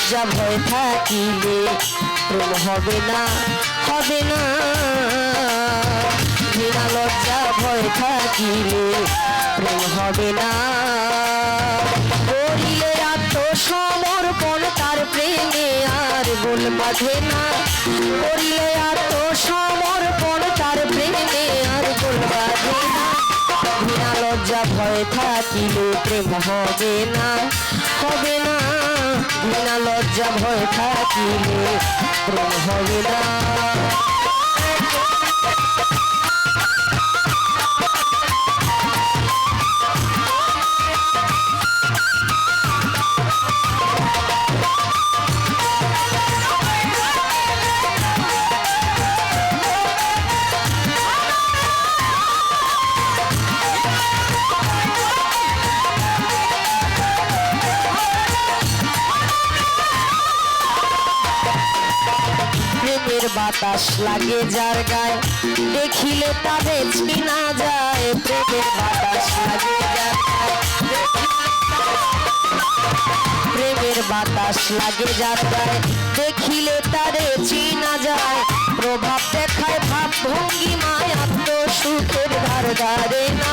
লজ্জা ভয় থাকিলে, প্রেম হবে না হবে না। ঘৃণা লজ্জা ভয় থাকিলে, প্রেম হবে না। করিলে আত্মসমর্পণ তার প্রেমে আর গোল বাঁধে না। করিলে আত্মসমর্পণ তার প্রেমে আর গোল বাঁধে না। ঘৃণা লজ্জা ভয় থাকিলে, প্রেম হবে না হবে না। ঘৃণা লজ্জা ভয় থাকিলে প্রেম হবে না বাতাস লাগে যার গায়ে। দেখিলে তাদের চিনা যায়, প্রেমের বাতাস লাগে যার প্রেমের বাতাস লাগে যার গায়ে। দেখিলে তারে চিনা যায়, প্রভাব দেখায় ভাব ভঙ্গি মায় আত্ম সুখের ধার ধারে না।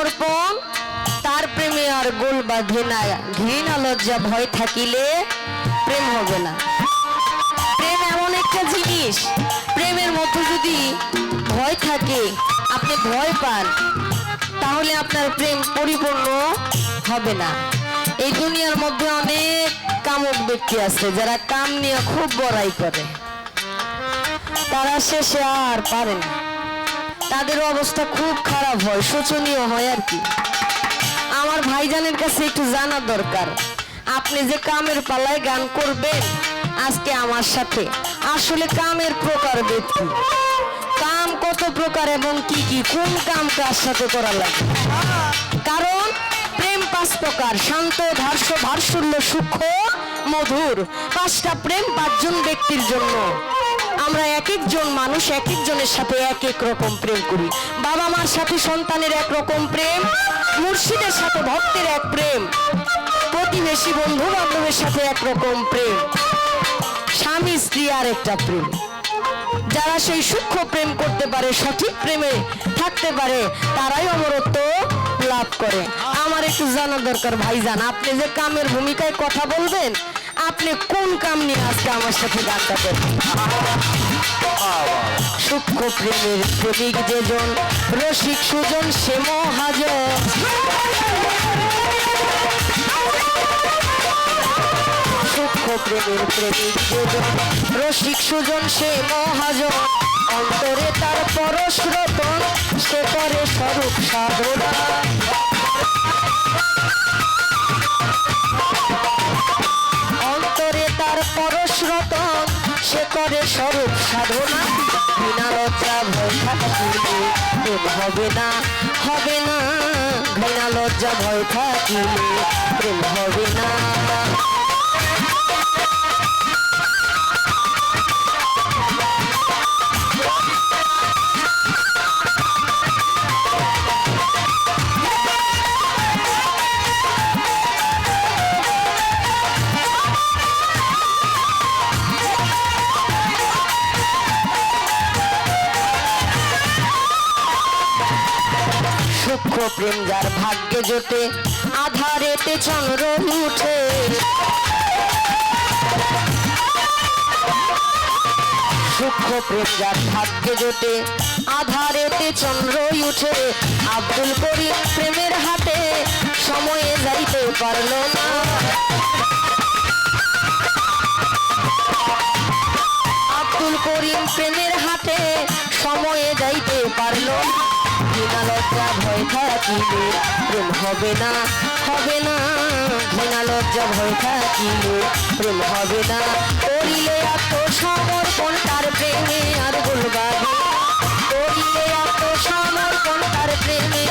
আত্মসমর্পণ তার প্রেমে আর গোল বাঁধে না। ঘৃণা লজ্জা ভয় থাকিলে প্রেম হবে না। প্রেম এমন একটা জিনিস, প্রেমের মধ্যে যদি ভয় থাকে, আপনি ভয় পান, তাহলে আপনার প্রেম পরিপূর্ণ হবে না। এই দুনিয়ার মধ্যে অনেক কামক ব্যক্তি আছে, যারা কাম নিয়ে খুব বড়াই করে। তারা শেষে আর পারে না। তাদের অবস্থা খুব খারাপ হয়, শোচনীয় হয় আর কি। আমার ভাইজানের কাছে একটু জানা দরকার। আপনি যে কামের পালায় গান করবেন আজকে আমার সাথে, আসলে কামের প্রকার ব্যক্তি। কাম কত প্রকার এবং কি কি, কোন কাম কার সাথে করা লাগে? কারণ প্রেম পাঁচ প্রকার, শান্ত ধার্য ভারসুল্য, সূক্ষ্ম, মধুর। পাঁচটা প্রেম পাঁচজন ব্যক্তির জন্য। আমরা এক একজন মানুষ, এক একজনের সাথে এক এক রকম প্রেম করি। বাবা মার সাথে সন্তানের এক রকম প্রেম, মুর্শিদের সাথে ভক্তের এক প্রেম, প্রতিবেশী বন্ধু বান্ধবের সাথে এক রকম প্রেম, স্বামী, স্ত্রী আর একটা প্রেম। যারা সেই সূক্ষ্ম প্রেম করতে পারে, সঠিক প্রেমে থাকতে পারে, তারাই অমরত্ব লাভ করে। আমার একটু জানা দরকার, ভাইজান, আপনি যে কামের ভূমিকায় কথা বলবেন আপনি কোন কাম নিয়ে আজকে আমার সাথে গানটা করবেন? সূক্ষ্ম প্রেমের প্রেমিক যেজন, রসিক সুজন সে মহাজন। সূক্ষ্ম প্রেমের প্রেমিক যেজন, রসিক সুজন সে মহাজন। অন্তরে তার পরশ রতন, সে করে স্বরূপ সাধনা। রতন সে করে স্বরূপ সাধনা। বিনা লজ্জা ভয় থাকিলে প্রেম হবে না হবে না। বিনা লজ্জা ভয় থাকিলে প্রেম হবে না। সূক্ষ্ম প্রেম যার ভাগ্যে জোটে, আধারেতে চন্দ্র উঠে। সূক্ষ্ম প্রেম যার ভাগ্যে জোটে, আধারেতে চন্দ্র উঠে। আব্দুল করিম প্রেমের হাতে পারল না। আব্দুল করিম প্রেমের হাটে সময়ে যাইতে পারল না। ঘৃণা লজ্জা ভয় থাকিলে প্রেম হবে না হবে না। ঘৃণা লজ্জা ভয় থাকিলে প্রেম হবে না। করিলে আত্মসমর্পণ তার প্রেমে আর বলবা করিলে আত্মসমর্পণ তার প্রেমে